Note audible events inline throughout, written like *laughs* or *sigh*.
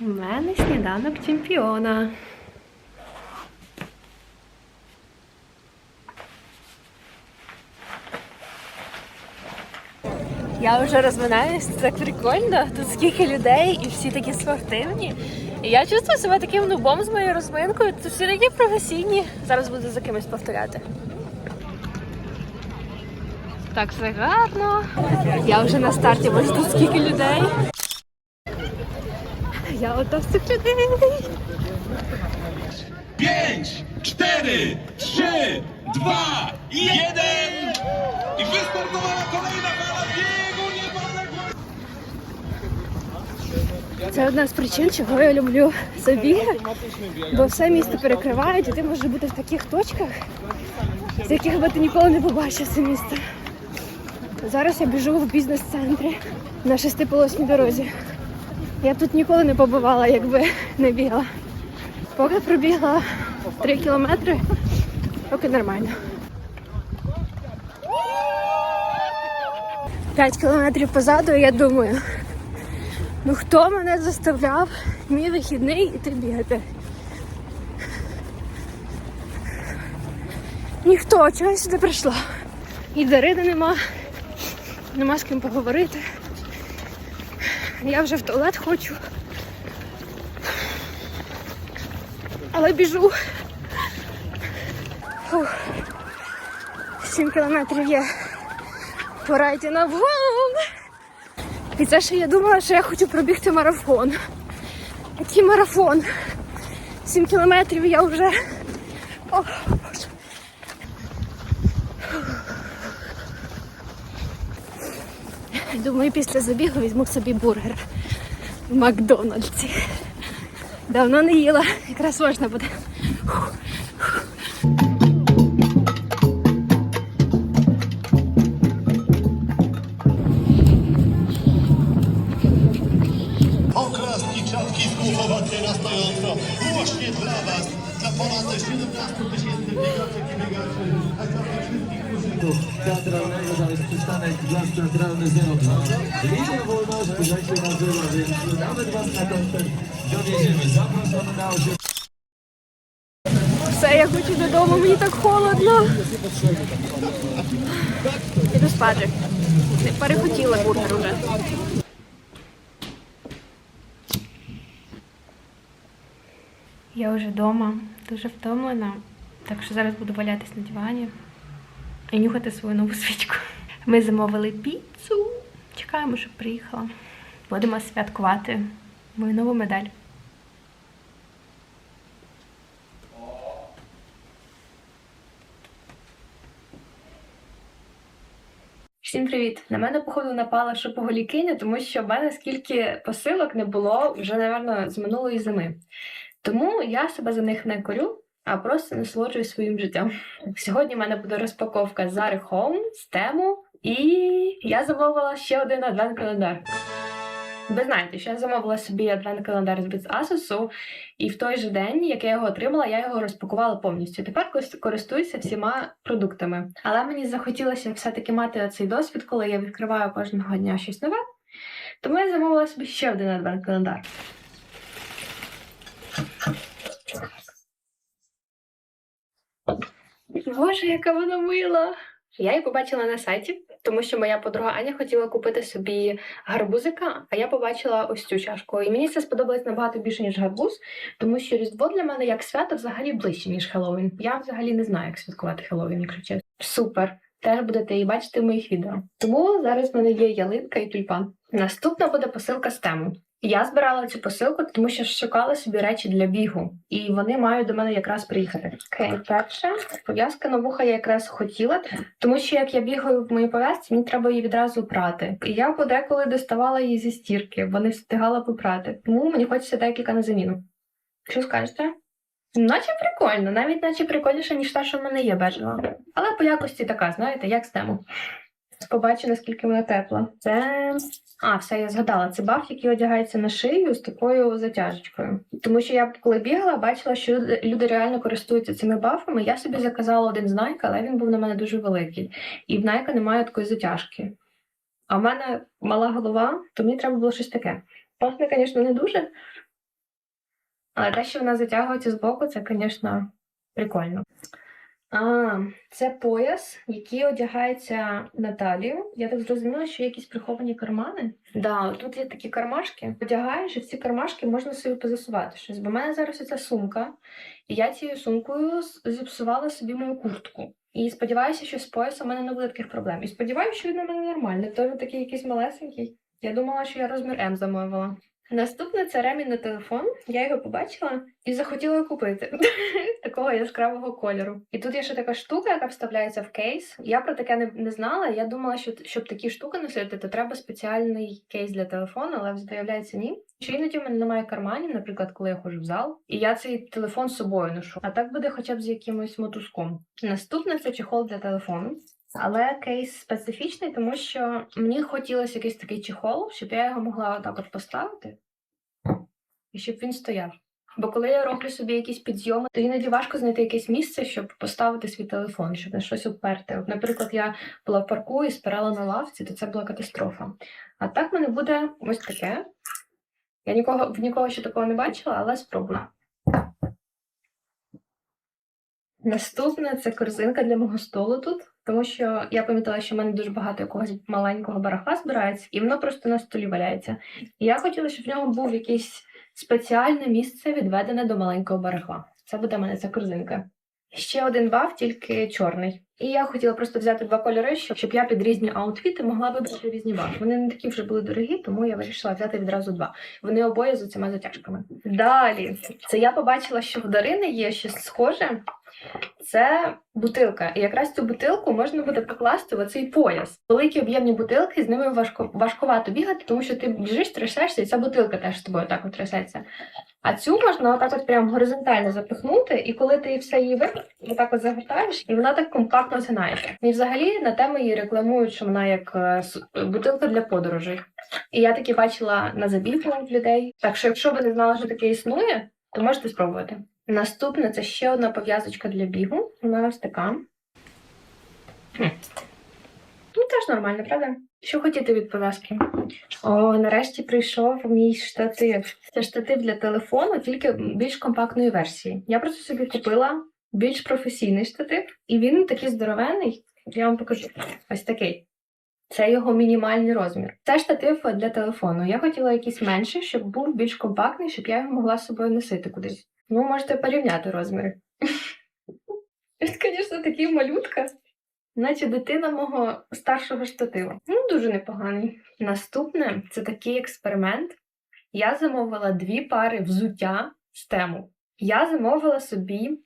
У мене сніданок чемпіона. Я вже розминаюсь, це так прикольно. Тут скільки людей і всі такі спортивні. І я чувствую себе таким нубом з моєю розминкою. Тут всі такі професійні. Зараз буду за кимось повторяти. Так, все гарно. Я вже на старті, бо тут скільки людей. Я з цих людей. Pięć, cztery, trzy, dwa, jeden! I wystartowała kolejna fala biegu niepodległości! Це одна з причин, чого я люблю забіги, бо все місто перекривають, і ти можеш бути в таких точках, з яких би ти ніколи не побачив це місто. Зараз я біжу в бізнес-центрі на шестиполосній дорозі. Я тут ніколи не побувала, якби не бігала. Поки пробігла 3 кілометри, поки нормально. 5 кілометрів позаду, я думаю, Ну хто мене заставляв мій вихідний іти бігати? Ніхто, чого я сюди прийшла? І Дарини нема, нема з ким поговорити. Я вже в туалет хочу. Але біжу. Фух. Сім кілометрів є. Пора йти на вгон. І це ще я думала, що я хочу пробігти марафон. Який марафон? Сім кілометрів я вже. О, Думаю, після забігу візьму собі бургер в Макдональдсі. Давно не їла, якраз можна буде. Wolność, się nazywa, więc nawet Was na koncert dowieziemy. Zapraszamy na 8. Все, я хочу додому, мені так холодно. Іду спати. Не Перехотіла бургер уже. Я вже вдома, дуже втомлена, так що зараз буду валятись на дивані і нюхати свою нову свічку. Ми замовили піцу. Чекаємо, щоб приїхала. Будемо святкувати мою нову медаль. Всім привіт! На мене походу напала шопоголікиня, тому що в мене скільки посилок не було вже, напевно, з минулої зими. Тому я себе за них не корю, а просто насолоджуюсь своїм життям. Сьогодні в мене буде розпаковка Zara Home, з тему, і я замовила ще один адвент-календар. Ви знаєте, що я замовила собі адвент-календар з Asus, і в той же день, як я його отримала, я його розпакувала повністю. Тепер користуюся всіма продуктами. Але мені захотілося все-таки мати цей досвід, коли я відкриваю кожного дня щось нове. Тому я замовила собі ще один адвент-календар. Боже, яка вона мила! Я її побачила на сайті, тому що моя подруга Аня хотіла купити собі гарбузика, а я побачила ось цю чашку. І мені це сподобалось набагато більше, ніж гарбуз, тому що Різдво для мене як свято взагалі ближче, ніж Хеллоуін. Я взагалі не знаю, як святкувати Хеллоуін, якщо чесно. Супер! Теж будете її бачити в моїх відео. Тому зараз в мене є ялинка і тюльпан. Наступна буде посилка з тему. Я збирала цю посилку, тому що шукала собі речі для бігу, і вони мають до мене якраз приїхати. Окей, перше, пов'язка на вуха я якраз хотіла, тому що як я бігаю в моїй пов'язці, мені треба її відразу прати. І я подеколи доставала її зі стірки, бо не встигала попрати. Тому мені хочеться декілька на заміну. Що скажете? Наче прикольно, навіть наче прикольніше, ніж та, що в мене є бежева. Але по якості така, знаєте, як з тему. Побачу, наскільки вона тепла. Це. А, все, я згадала. Це баф, який одягається на шию з такою затяжечкою. Тому що я коли бігала, бачила, що люди, реально користуються цими бафами. Я собі заказала один з Nike, але він був на мене дуже великий. І в Nike немає такої затяжки. А в мене мала голова, то мені треба було щось таке. Пахне, звісно, не дуже, Але те, що вона затягується з боку, це, звісно, прикольно. А, це пояс, який одягається на талію. Я так зрозуміла, що є якісь приховані кармани. Да, тут є такі кармашки. Одягаєш, і в ці кармашки можна собі позасувати щось. Бо в мене зараз оця сумка, і я цією сумкою зіпсувала собі мою куртку. І сподіваюся, що з поясом у мене не буде таких проблем. І сподіваюся, що він на мене нормальний. То він такий якийсь малесенький. Я думала, що я розмір М замовила. Наступне це ремінь на телефон. Я його побачила і захотіла купити *laughs* такого яскравого кольору. І тут є ще така штука, яка вставляється в кейс. Я про таке не, не знала. Я думала, що щоб такі штуки носити, то треба спеціальний кейс для телефону, але виявляється ні. Що іноді в мене немає карманів, наприклад, коли я ходжу в зал, і я цей телефон з собою ношу. А так буде хоча б з якимось мотузком. Наступне це чехол для телефону. Але кейс специфічний, тому що мені хотілося якийсь такий чехол, щоб я його могла отак от поставити і щоб він стояв. Бо коли я роблю собі якісь підйоми, то іноді важко знайти якесь місце, щоб поставити свій телефон, щоб на щось уперти. От, наприклад, я була в парку і спирала на лавці, то це була катастрофа. А так в мене буде ось таке. Я нікого в нікого ще такого не бачила, але спробую. Наступне це корзинка для мого столу тут, тому що я пам'ятала, що в мене дуже багато якогось маленького барахла збирається, і воно просто на столі валяється. І я хотіла, щоб в нього був якийсь спеціальне місце відведене до маленького барахла. Це буде в мене ця корзинка. Ще один баф, тільки чорний. І я хотіла просто взяти два кольори, щоб, я під різні аутфіти могла вибрати різні бафи. Вони не такі вже були дорогі, тому я вирішила взяти відразу два. Вони обоє з цими затяжками. Далі, це я побачила, що в Дарини є щось схоже. Це бутилка. І якраз цю бутилку можна буде покласти в оцей пояс. Великі об'ємні бутилки, з ними важко, важкувато бігати, тому що ти біжиш, трясешся, і ця бутилка теж з тобою так трясеться. А цю можна отак от прям горизонтально запихнути, і коли ти все її випив, отак от загортаєш, і вона так компактно згинається. І взагалі на тему її рекламують, що вона як е, бутилка для подорожей. І я такі бачила на забігу людей. Так що, якщо ви не знали, що таке існує, то можете спробувати. Наступне це ще одна пов'язочка для бігу. Вона ось така. Ну, теж нормально, правда? Що хотіти від пов'язки? О, нарешті прийшов мій штатив. Це штатив для телефону, тільки більш компактної версії. Я просто собі купила більш професійний штатив, і він такий здоровений. Я вам покажу. Ось такий. Це його мінімальний розмір. Це штатив для телефону. Я хотіла якийсь менший, щоб був більш компактний, щоб я його могла з собою носити кудись. Ну, можете порівняти розміри. Звісно, такий малютка, наче дитина мого старшого штатива. Ну, дуже непоганий. Наступне це такий експеримент. Я замовила дві пари взуття з тему. Я замовила собі.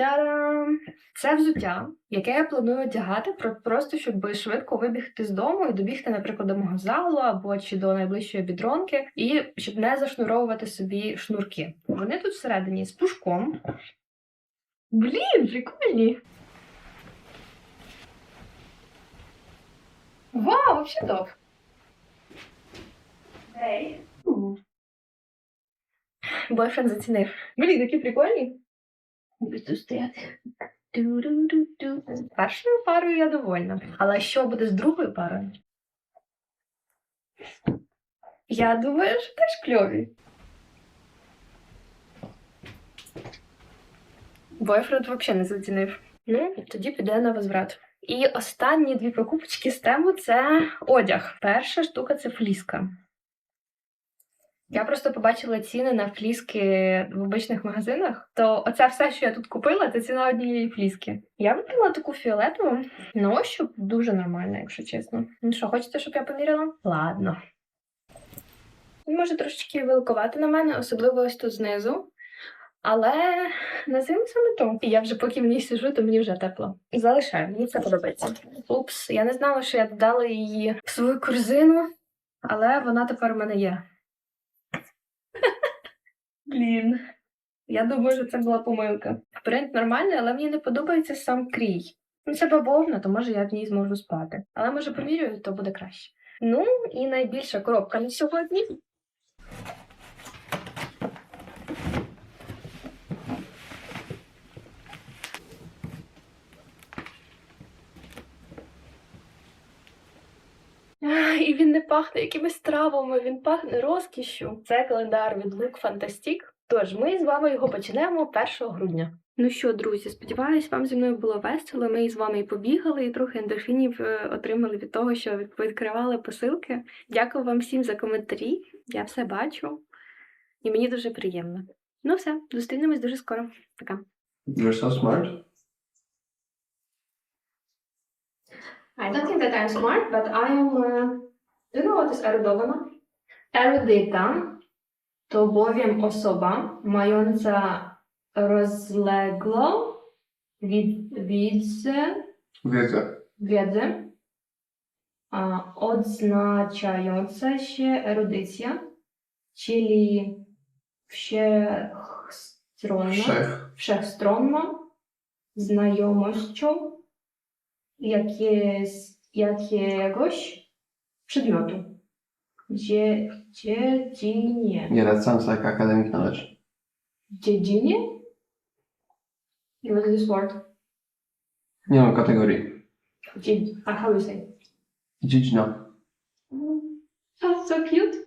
Та-дам! Це взуття, яке я планую одягати просто, щоб швидко вибігти з дому і добігти, наприклад, до мого залу або чи до найближчої бідронки, і щоб не зашнуровувати собі шнурки. Вони тут всередині з пушком. Блін, прикольні! Вау, взагалі топ! Ей. Бойфренд зацінив. Блін, такі прикольні. Буду стояти. Ду-ду-ду-ду. Першою парою я довольна. Але що буде з другою парою? Я думаю, що теж кльові. Бойфренд взагалі не зацінив. Ну, тоді піде на возврат. І останні дві покупочки з тему це одяг. Перша штука це фліска. Я просто побачила ціни на фліски в обичних магазинах. То оце все, що я тут купила, це ціна однієї фліски. Я вибрала таку фіолетову. На ощуп дуже нормальна, якщо чесно. Ну що, хочете, щоб я поміряла? Ладно. Він може трошечки великувати на мене, особливо ось тут знизу. Але на зиму саме то. І я вже поки в ній сижу, то мені вже тепло. Залишаю, мені це подобається. Упс, я не знала, що я додала її в свою корзину, але вона тепер у мене є. Блін. Я думаю, що це була помилка. Принт нормальний, але мені не подобається сам крій. Ну, це бавовна, то може я в ній зможу спати. Але може поміряю, то буде краще. Ну і найбільша коробка на сьогодні. І він не пахне якимись травами, він пахне розкішшю. Це календар від Look Fantastic. Тож ми з вами його почнемо 1 грудня. Ну що, друзі, сподіваюсь, вам зі мною було весело. Ми з вами і побігали, і трохи ендорфінів е, отримали від того, що відкривали посилки. Дякую вам всім за коментарі. Я все бачу. І мені дуже приємно. Ну все, зустрінемось дуже скоро. Пока. You're so smart. I don't think that I'm smart, but I am. Uh, you know what is erudowna? Erudyta to bowiem osoba mająca rozległą wid- wiedzę, Wiedzę. wiedzę a, odznaczająca się erudycja, czyli wszechstronna Wszech. wszechstronną znajomością jakieś, jakiegoś przedmiotu. Dzie, dziedzinie. Yeah, that sounds like academic knowledge. Dziedzinie? What is this word? Nie mam kategorii. Dzied, uh, how you say? Dziedzina. Oh, so cute.